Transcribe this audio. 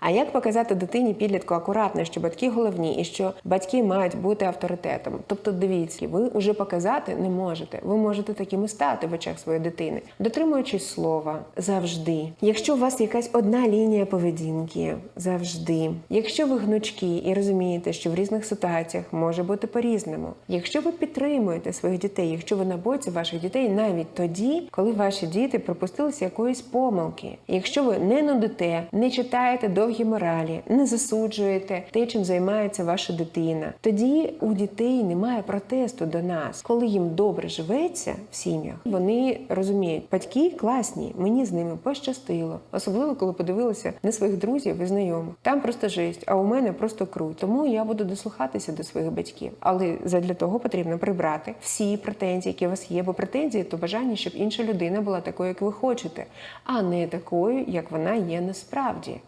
А як показати дитині підлітку акуратно, що батьки головні і що батьки мають бути авторитетом? Тобто, дивіться, ви вже показати не можете. Ви можете такими стати в очах своєї дитини, дотримуючись слова завжди. Якщо у вас якась одна лінія поведінки, завжди. Якщо ви гнучкі і розумієте, що в різних ситуаціях може бути по-різному. Якщо ви підтримуєте своїх дітей, якщо ви на боці ваших дітей навіть тоді, коли ваші діти припустилися якоїсь помилки. Якщо ви не нудите, не читаєте довгі моралі, не засуджуєте те, чим займається ваша дитина, тоді у дітей немає протесту до нас. Коли їм добре живеться в сім'ях, вони розуміють, батьки класні, мені з ними пощастило, особливо коли подивилися на своїх друзів і знайомих. Там просто жесть, а у мене просто круть. Тому я буду дослухатися до своїх батьків. Але задля того потрібно прибрати всі претензії, які у вас є, бо претензії то бажання, щоб інша людина була такою, як ви хочете, а не такою, як вона є насправді.